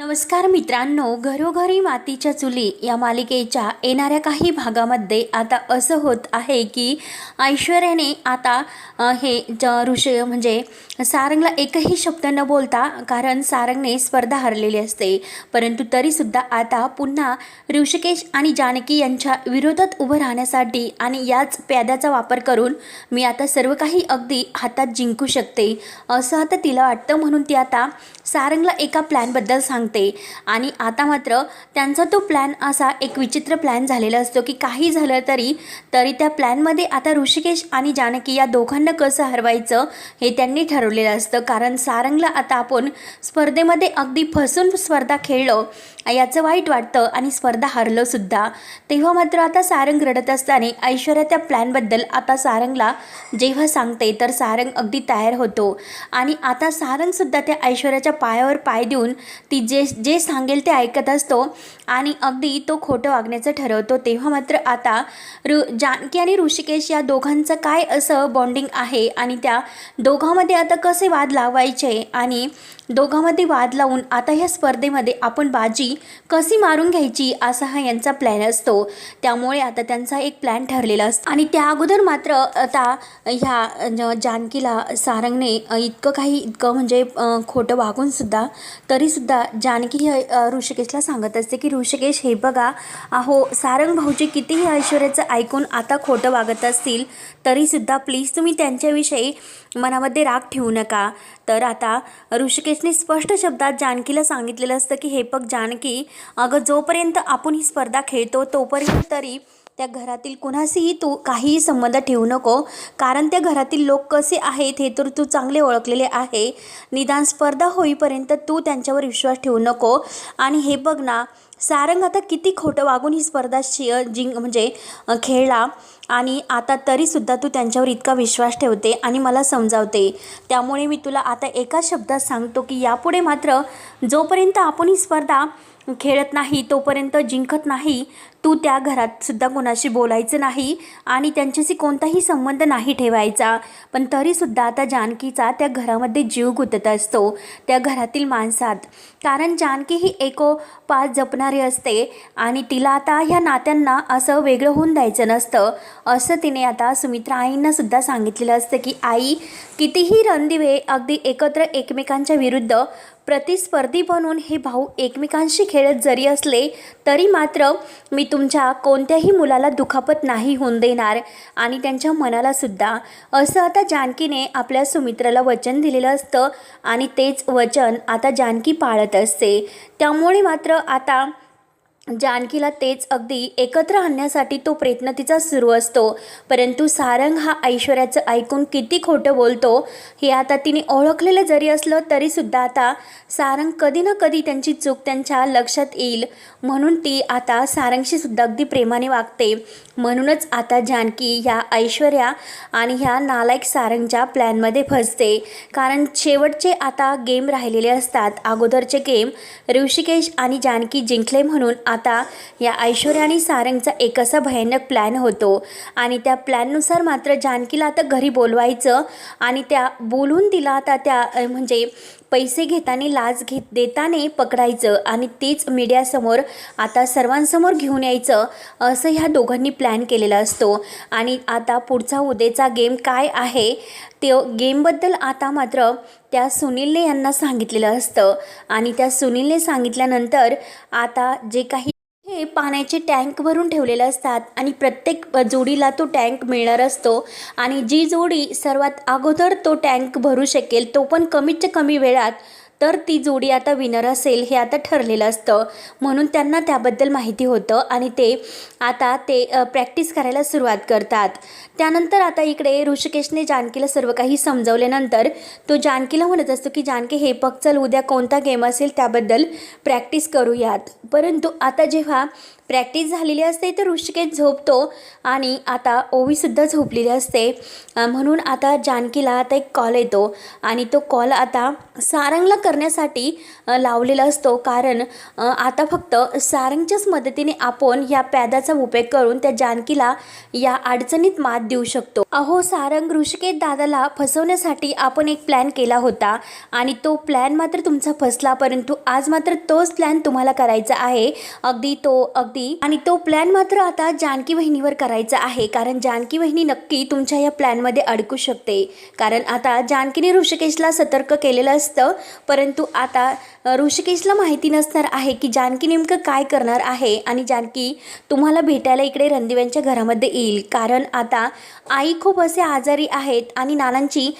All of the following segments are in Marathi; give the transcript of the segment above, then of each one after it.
नमस्कार मित्रांनो घरोघरी मातीच्या चुली या मालिकेच्या येणाऱ्या काही भागामध्ये आता असं होत आहे की ऐश्वर्याने आता हे ज ऋषय म्हणजे सारंगला एकही शब्द न बोलता कारण सारंगने स्पर्धा हरलेली असते. परंतु तरीसुद्धा आता पुन्हा ऋषिकेश आणि जानकी यांच्या विरोधात उभं राहण्यासाठी आणि याच प्याद्याचा वापर करून मी आता सर्व काही अगदी हातात जिंकू शकते असं आता तिला वाटतं. म्हणून ती आता सारंगला एका प्लॅनबद्दल सांगते. आणि आता मात्र त्यांचा तो प्लॅन असा एक विचित्र प्लॅन झालेला असतो की काही झालं तरी तरी त्या प्लॅनमध्ये आता ऋषिकेश आणि जानकी या दोघांना कसं हरवायचं हे त्यांनी ठरवलेलं असतं. कारण सारंगला आता आपण स्पर्धेमध्ये अगदी फसून स्पर्धा खेळलो याचं वाईट वाटतं आणि स्पर्धा हरलोसुद्धा तेव्हा मात्र आता सारंग रडत असताना ऐश्वर्या त्या प्लॅनबद्दल आता सारंगला जेव्हा सांगते तर सारंग अगदी तयार होतो. आणि आता सारंगसुद्धा त्या ऐश्वर्याच्या पायावर पाय देऊन ती जे जे सांगेल ते ऐकत असतो. आणि अगदी तो खोटं वागण्याचं ठरवतो. तेव्हा मात्र आता ऋ जानकी आणि ऋषिकेश या दोघांचं काय असं बॉन्डिंग आहे? आणि त्या दोघांमध्ये आता कसे वाद लावायचे? आणि दोघांमध्ये वाद लावून आता ह्या स्पर्धेमध्ये आपण बाजी कशी मारून घ्यायची असा हा यांचा प्लॅन असतो. त्यामुळे आता त्यांचा एक प्लॅन ठरलेला असतो. आणि त्या अगोदर मात्र आता ह्या जानकीला सारंगने इतकं काही इतकं म्हणजे खोटं वागूनसुद्धा तरीसुद्धा जानकी हे ऋषिकेशला सांगत असते की ऋषिकेश हे बघा. अहो सारंग भाऊजी कितीही ऐश्वर्याचं ऐकून आता खोटं वागत असतील तरीसुद्धा प्लीज तुम्ही त्यांच्याविषयी मनामध्ये राग ठेवू नका. तर आता ऋषिकेशने स्पष्ट शब्दात जानकीला सांगितलेलं असतं की हे बघ जानकी अगं जोपर्यंत आपण ही स्पर्धा खेळतो तोपर्यंत तरी त्या घरातील कुणाशीही तू काहीही संबंध ठेवू नको. कारण त्या घरातील लोक कसे आहेत हे तर तू चांगले ओळखलेले आहे. निदान स्पर्धा होईपर्यंत तू त्यांच्यावर विश्वास ठेवू नको. आणि हे बघ ना सारंग आता किती खोटं वागून ही स्पर्धा शि जिंक म्हणजे खेळला. आणि आता तरीसुद्धा तू त्यांच्यावर इतका विश्वास ठेवते आणि मला समजावते. त्यामुळे मी तुला आता एका शब्दात सांगतो की यापुढे मात्र जोपर्यंत आपण ही स्पर्धा खेळत नाही तोपर्यंत जिंकत नाही तू त्या घरात सुद्धा कोणाशी बोलायचं नाही आणि त्यांच्याशी कोणताही संबंध नाही ठेवायचा. पण तरीसुद्धा आता जानकीचा त्या घरामध्ये जीव गुंतत असतो त्या घरातील माणसात. कारण जानकी ही एकोपास जपणारी असते आणि तिला आता ह्या नात्यांना असं वेगळं होऊन द्यायचं नसतं. असं तिने आता सुमित्रा आईंना सुद्धा सांगितलेलं असतं की आई कितीही रणदिवे अगदी एकत्र एकमेकांच्या विरुद्ध प्रतिस्पर्धी बनून हे भाऊ एकमेकांशी खेळत जरी असले तरी मात्र मी तुमच्या कोणत्याही मुलाला दुखापत नाही होऊन देणार. आणि त्यांच्या मनालासुद्धा असं आता जानकीने आपल्या सुमित्राला वचन दिलेलं असतं. आणि तेच वचन आता जानकी पाळत असते. त्यामुळे मात्र आता जानकीला तेच अगदी एकत्र आणण्यासाठी तो प्रयत्न तिचा सुरू असतो. परंतु सारंग हा ऐश्वर्याचं ऐकून किती खोटं बोलतो हे आता तिने ओळखलेलं जरी असलं तरीसुद्धा आता सारंग कधी ना कधी त्यांची चूक त्यांच्या लक्षात येईल. म्हणून ती आता सारंगशी सुद्धा अगदी प्रेमाने वागते. म्हणूनच आता जानकी ह्या ऐश्वर्या आणि ह्या नालायक सारंगच्या प्लॅनमध्ये फसते. कारण शेवटचे आता गेम राहिलेले असतात. अगोदरचे गेम ऋषिकेश आणि जानकी जिंकले म्हणून आता आता या ऐश्वर्या आणि सारंगचा एक असा भयानक प्लॅन होतो. आणि त्या प्लॅननुसार मात्र जानकीला आता घरी बोलवायचं आणि त्या बोलून तिला आता त्या म्हणजे पैसे घेताना लाच घेत देताना पकडायचं आणि तेच मीडियासमोर आता सर्वांसमोर घेऊन यायचं असं ह्या दोघांनी प्लॅन केलेला असतो. आणि आता पुढचा उद्याचा गेम काय आहे ते गेमबद्दल आता मात्र त्या सुनीलने यांना सांगितलेलं असतं. आणि त्या सुनीलने सांगितल्यानंतर आता जे काही हे पाण्याचे टँक भरून ठेवलेले असतात आणि प्रत्येक जोडीला तो टँक मिळणार असतो. आणि जी जोडी सर्वात अगोदर तो टँक भरू शकेल तो पण कमीत कमी वेळात तर ती जोडी आता विनर असेल हे आता ठरलेलं असतं. म्हणून त्यांना त्याबद्दल माहिती होतं आणि ते आता ते प्रॅक्टिस करायला सुरुवात करतात. त्यानंतर आता इकडे ऋषिकेशने जानकीला सर्व काही समजवल्यानंतर तो जानकीला म्हणत असतो की जानकी हे पग चल उद्या कोणता गेम असेल त्याबद्दल प्रॅक्टिस करूयात. परंतु आता जेव्हा प्रॅक्टिस झालेली असते तर ऋषिकेश झोपतो आणि आता ओवीसुद्धा झोपलेली असते. म्हणून आता जानकीला आता एक कॉल येतो आणि तो कॉल आता सारंगला करण्यासाठी लावलेला असतो. कारण आता फक्त सारंगच्याच मदतीने आपण या प्यादाचा उपयोग करून त्या जानकीला या अडचणीत मात देऊ शकतो. अहो सारंग ऋषिकेश दादाला फसवण्यासाठी आपण एक प्लॅन केला होता. आणि तो प्लॅन मात्र तुमचा फसला परंतु आज मात्र तोच प्लॅन तुम्हाला करायचा आहे. अगदी तो अगदी. आणि तो प्लॅन मात्र आता जानकी वहिनीवर करायचा आहे. कारण जानकी वहिनी नक्की तुमच्या या प्लॅनमध्ये अडकू शकते. कारण आता जानकीने ऋषिकेशला सतर्क केलेलं असतं. परंतु परंतु आता ऋषिकेशला माहिती नसणार आहे की जानकी नेमकं काय करणार आहे आणि जानकी तुम्हाला भेटायला इकडे रणदिव्यांच्या घरामध्ये येईल. कारण आता आई खूप असे आजारी आहेत आणि नानांची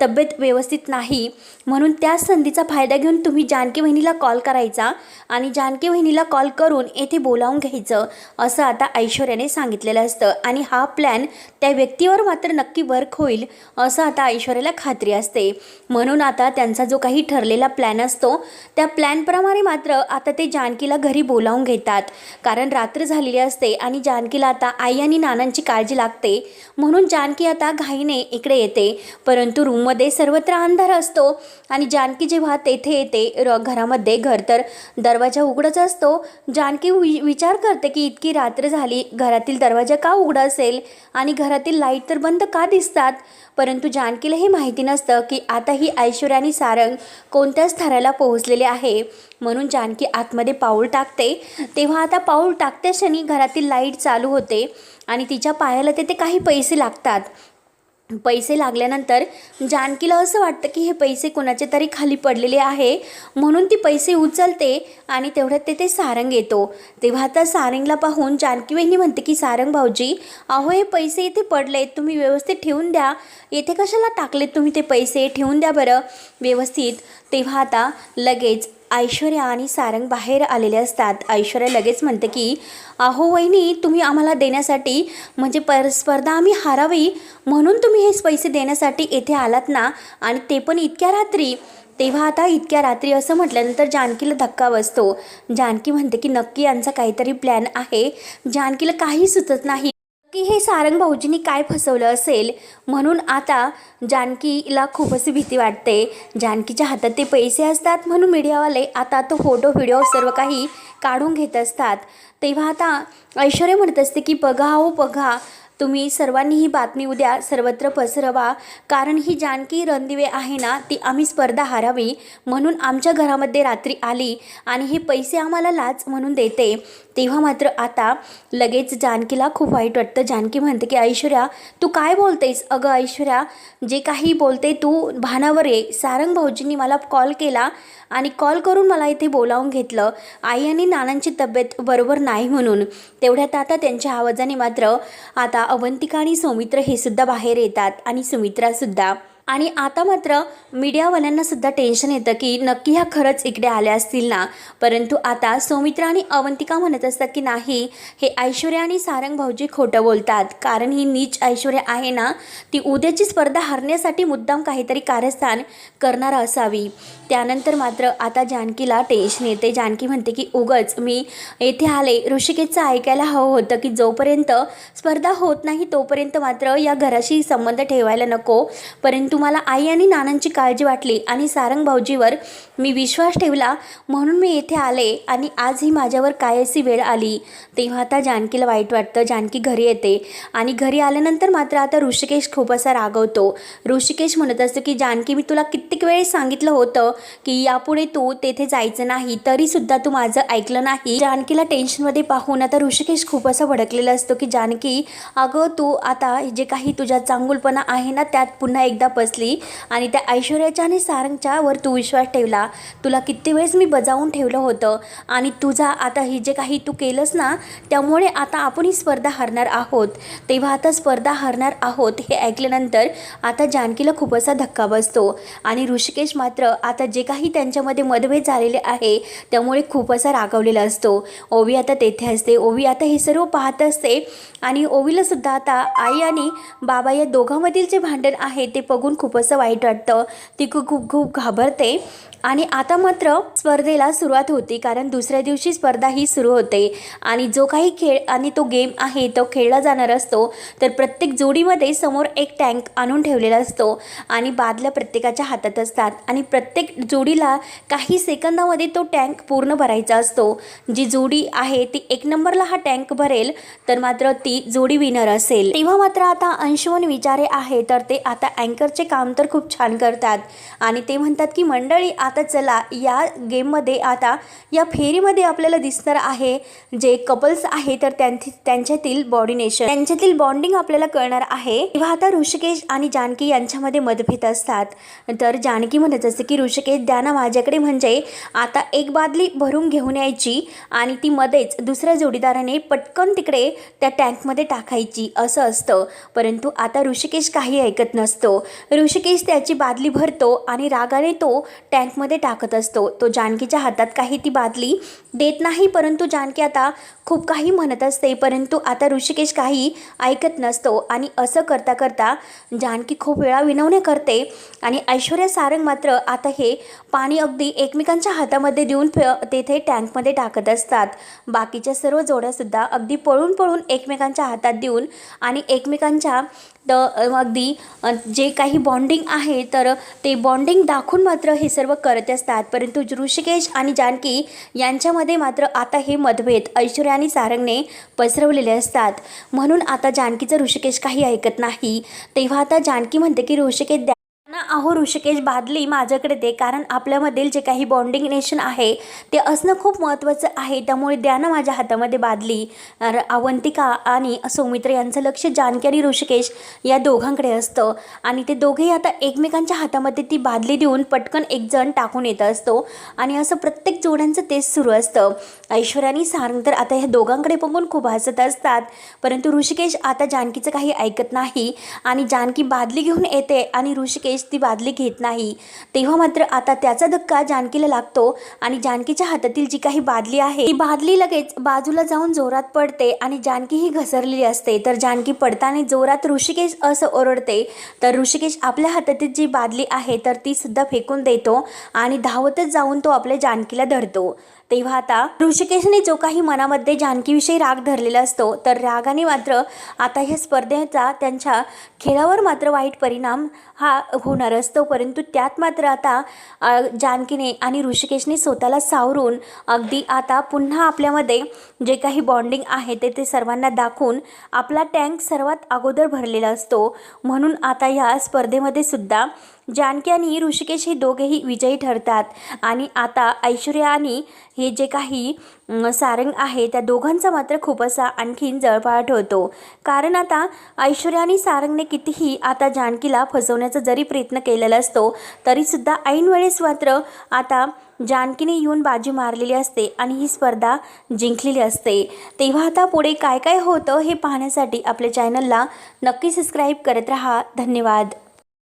तब्येत व्यवस्थित नाही. म्हणून त्या संधीचा फायदा घेऊन तुम्ही जानकी वहिनीला कॉल करायचा आणि जानकी वहिनीला कॉल करून येथे बोलावून घ्यायचं असं आता ऐश्वर्याने सांगितलेलं असतं. आणि हा प्लॅन त्या व्यक्तीवर मात्र नक्की वर्क होईल असं आता ऐश्वर्याला खात्री असते. म्हणून आता त्यांचा जो काही ठरलेला प्लॅन असतो. त्या प्लॅनप्रमाणे मात्र आता ते जानकीला घरी बोलावून घेतात. कारण रात्र झालेली असते आणि जानकीला आता आई आणि नानांची काळजी लागते. म्हणून जानकी आता घाईने इकडे येते. परंतु रूममध्ये सर्वत्र अंधार असतो आणि जानकी जेव्हा तेथे येते र घरामध्ये घर तर दरवाजा उघडच असतो. जानकी वि विचार करते की इतकी रात्र झाली घरातील दरवाजा का उघडा असेल? आणि घरातील लाइट तर बंद का दिसतात? परंतु जानकीला हे माहिती नसतं की आता ही ऐश्वर्या आणि सारंग कोणत्याच थराला पोहोचलेले आहे. म्हणून जानकी आतमध्ये पाऊल टाकते. तेव्हा आता पाऊल टाकते क्षणी घरातील लाइट चालू होते आणि तिच्या पायाला तेथे काही पैसे लागतात. पैसे लागल्यानंतर जानकीला असं वाटतं की हे पैसे कोणाचे तरी खाली पडलेले आहे. म्हणून ती पैसे उचलते आणि तेवढ्यात ते सारंग येतो. तेव्हा आता सारंगला पाहून जानकी वहिनी म्हणते की सारंग भाऊजी अहो हे पैसे इथे पडले तुम्ही व्यवस्थित ठेवून द्या. येथे कशाला टाकलेत तुम्ही ते पैसे? ठेवून द्या बरं. व्यवस्थित. तेव्हा आता लगेच ऐश्वर्या आणि सारंग बाहेर आलेले असतात. ऐश्वर्या लगेच म्हणते की अहो वहिनी तुम्ही आम्हाला देण्यासाठी म्हणजे पर स्पर्धा आम्ही हारावी. म्हणून तुम्ही हे पैसे देण्यासाठी येथे आलात ना? आणि ते पण इतक्या रात्री. तेव्हा आता इतक्या रात्री असं म्हटल्यानंतर जानकीला धक्का बसतो. जानकी म्हणते की नक्की यांचा काहीतरी प्लॅन आहे. जानकीला काही सुचत नाही. की हे सारंग भाऊजींनी काय फसवलं असेल? म्हणून आता जानकीला खूपच भीती वाटते. जानकीच्या हातात ते पैसे असतात म्हणून मीडियावाले आता तो फोटो व्हिडिओ सर्व काही काढून घेत असतात. तेव्हा आता ऐश्वर्या म्हणत असते की बघा हो बघा. तुम्ही सर्वांनी ही बातमी उद्या सर्वत्र पसरवा. कारण ही जानकी रणदिवे आहे ना ती आम्ही स्पर्धा हारावी. म्हणून आमच्या घरामध्ये रात्री आली आणि हे पैसे आम्हाला लाच म्हणून देते. तेव्हा मात्र आता लगेच जानकीला खूप वाईट वाटतं. जानकी म्हणते की ऐश्वर्या तू काय बोलतेस? अगं ऐश्वर्या जे काही बोलते तू भानावर ये. सारंग भाऊजींनी मला कॉल केला आणि कॉल करून मला इथे बोलावून घेतलं. आई आणि नानांची तब्येत बरोबर नाही म्हणून. तेवढ्यात आता त्यांच्या आवाजाने मात्र आता अवंतिका आणि सौमित्र हे सुद्धा बाहेर येतात आणि सुमित्रासुद्धा आणि आता मात्र मीडियावाल्यांनासुद्धा टेन्शन येतं की नक्की ह्या खरंच इकडे आल्या असतील ना? परंतु आता सौमित्र आणि अवंतिका म्हणत असतात की नाही हे ऐश्वर्या आणि सारंग भाऊजी खोटं बोलतात. कारण ही नीच ऐश्वर्या आहे ना ती उद्याची स्पर्धा हरण्यासाठी मुद्दाम काहीतरी कार्यस्थान करणार असावी. त्यानंतर मात्र आता जानकीला टेन्शन येते. जानकी म्हणते की उगच मी येथे आले. ऋषिकेशचं ऐकायला हवं होतं की जोपर्यंत स्पर्धा होत नाही तोपर्यंत मात्र या घराशी संबंध ठेवायला नको. परंतु मला आई आणि नानांची काळजी वाटली आणि सारंग भाऊजीवर मी विश्वास ठेवला म्हणून मी येथे आले आणि आज ही माझ्यावर काय अशी वेळ आली. तेव्हा आता जानकीला वाईट वाटतं. जानकी घरी येते आणि घरी आल्यानंतर मात्र आता ऋषिकेश खूप असा रागवतो. ऋषिकेश म्हणत असतो की जानकी मी तुला कित्येक वेळेस सांगितलं होतं की यापुढे तू तेथे जायचं नाही तरीसुद्धा तू माझं ऐकलं नाही. जानकीला टेन्शनमध्ये पाहून आता ऋषिकेश खूप असा भडकलेला असतो की जानकी अगं तू आता जे काही तुझ्या चांगुलपणा आहे ना त्यात पुन्हा एकदा बसली आणि त्या ऐश्वर्याच्या आणि सारंगच्यावर तू विश्वास ठेवला. तुला किती वेळेस मी बजावून ठेवलं होतं आणि तुझा आता ही जे काही तू केलंस ना त्यामुळे आता आपण ही स्पर्धा हरणार आहोत. तेव्हा आता स्पर्धा हरणार आहोत हे ऐकल्यानंतर आता जानकीला खूप असा धक्का बसतो. आणि ऋषिकेश मात्र आता जे काही त्यांच्यामध्ये मतभेद झालेले आहे त्यामुळे खूप असा रागवलेला असतो. ओवी आता तेथे असते. ओवी आता हे सर्व पाहत असते आणि ओवीला सुद्धा आता आई आणि बाबा या दोघांमधील जे भांडण आहे ते बघून खूप असं वाईट वाटतं. ती खूप खूप खूप घाबरते. आणि आता मात्र स्पर्धेला सुरुवात होती कारण दुसऱ्या दिवशी स्पर्धा ही सुरू होते. आणि जो काही खेळ आणि तो गेम आहे तो खेळला जाणार असतो तर प्रत्येक जोडीमध्ये समोर एक टँक आणून ठेवलेला असतो आणि बादल्या प्रत्येकाच्या हातात असतात. आणि प्रत्येक जोडीला काही सेकंदामध्ये तो टँक पूर्ण भरायचा असतो. जी जोडी आहे ती एक नंबरला हा टँक भरेल तर मात्र ती जोडी विनर असेल. तेव्हा मात्र आता अंशुमन विचारे आहे तर ते आता अँकरचे काम तर खूप छान करतात. आणि ते म्हणतात की मंडळी आता चला या गेममध्ये आता या फेरीमध्ये आपल्याला दिसणार आहे जे कपल्स आहे तर त्यांची त्यांच्यातील बॉडीनेशन त्यांच्यातील बॉन्डिंग आपल्याला कळणार आहे. तेव्हा आता ऋषिकेश आणि जानकी यांच्यामध्ये मतभेद असतात. तर जानकी म्हणत असते की ऋषिकेश द्या ना माझ्याकडे म्हणजे आता एक बादली भरून घेऊन यायची आणि ती मध्येच दुसऱ्या जोडीदाराने पटकन तिकडे त्या टँकमध्ये टाकायची असं असतं. परंतु आता ऋषिकेश काही ऐकत नसतो. ऋषिकेश त्याची बादली भरतो आणि रागाने तो टँक बॅगमध्ये टाकत असतो. तो जानकीच्या हातात काही ती बादली देत नाही परंतु जानकी आता खूप काही म्हणत असते परंतु आता ऋषिकेश काही ऐकत नसतो आणि असं करता करता जानकी खूप वेळा विनवणे करते आणि ऐश्वर्या सारंग मात्र आता हे पाणी अगदी एकमेकांच्या हातामध्ये देऊन फ- तेथे टँकमध्ये टाकत असतात. बाकीच्या सर्व जोड्यासुद्धा अगदी पळून पळून एकमेकांच्या हातात देऊन आणि एकमेकांच्या द अगदी जे काही बॉन्डिंग आहे तर ते बॉन्डिंग दाखवून मात्र हे सर्व करत असतात. परंतु ऋषिकेश आणि जानकी यांच्यामध्ये मात्र आता हे मतभेद ऐश्वर्या आणि सारंगने पसरवलेले असतात. म्हणून आता जानकीचं ऋषिकेश काही ऐकत नाही. तेव्हा आता जानकी म्हणते की ऋषिकेश ना अहो ऋषिकेश बादली माझ्याकडे दे कारण आपल्यामधील जे काही बॉन्डिंग नेशन आहे ते असणं खूप महत्त्वाचं आहे. त्यामुळे द्या ना माझ्या हातामध्ये बादली. अवंतिका आणि सौमित्र यांचं लक्ष जानकी आणि ऋषिकेश या दोघांकडे असतं. आणि ते दोघेही आता एकमेकांच्या हातामध्ये ती बादली देऊन पटकन एक जण टाकून येत असतो. आणि असं प्रत्येक जोड्यांचं तेच सुरू असतं. ऐश्वर्यानी सांग तर आता ह्या दोघांकडे बघून खूप हसत असतात. परंतु ऋषिकेश आता जानकीचं काही ऐकत नाही. आणि जानकी बादली घेऊन येते आणि ऋषिकेश ती बादली घेत नाही. तेव्हा मात्र आता त्याचा धक्का जानकीला लागतो आणि जानकीच्या हातातील जी काही बादली आहे ती बादली लगेच बाजूला जाऊन जोरात पडते आणि जानकी ही घसरलेली असते. तर जानकी पडताना जोरात ऋषिकेश असं ओरडते तर ऋषिकेश आपल्या हातातील जी बादली आहे तर ती सुद्धा फेकून देतो आणि धावतच जाऊन तो आपल्या जानकीला धरतो. तेव्हा आता ऋषिकेशने जो काही मनामध्ये जानकीविषयी राग धरलेला असतो तर रागाने मात्र आता ह्या स्पर्धेचा त्यांच्या खेळावर मात्र वाईट परिणाम हा होणार असतो. परंतु त्यात मात्र आता जानकीने आणि ऋषिकेशने स्वतःला सावरून अगदी आता पुन्हा आपल्यामध्ये जे काही बॉन्डिंग आहे ते ते सर्वांना दाखवून आपला टँक सर्वात अगोदर भरलेला असतो. म्हणून आता ह्या स्पर्धेमध्ये सुद्धा जानकी आणि ऋषिकेश हे दोघेही विजयी ठरतात. आणि आता ऐश्वर्या आणि हे जे काही सारंग आहे त्या दोघांचा मात्र खूप असा आणखीन जळफाट होतो. कारण आता ऐश्वर्या आणि सारंगने कितीही आता जानकीला फसवण्याचा जरी प्रयत्न केलेला असतो तरीसुद्धा ऐन वेळेस मात्र आता जानकीने येऊन बाजी मारलेली असते आणि ही स्पर्धा जिंकलेली असते. तेव्हा आता पुढे काय काय होतं हे पाहण्यासाठी आपल्या चॅनलला नक्की सबस्क्राईब करत रहा. धन्यवाद.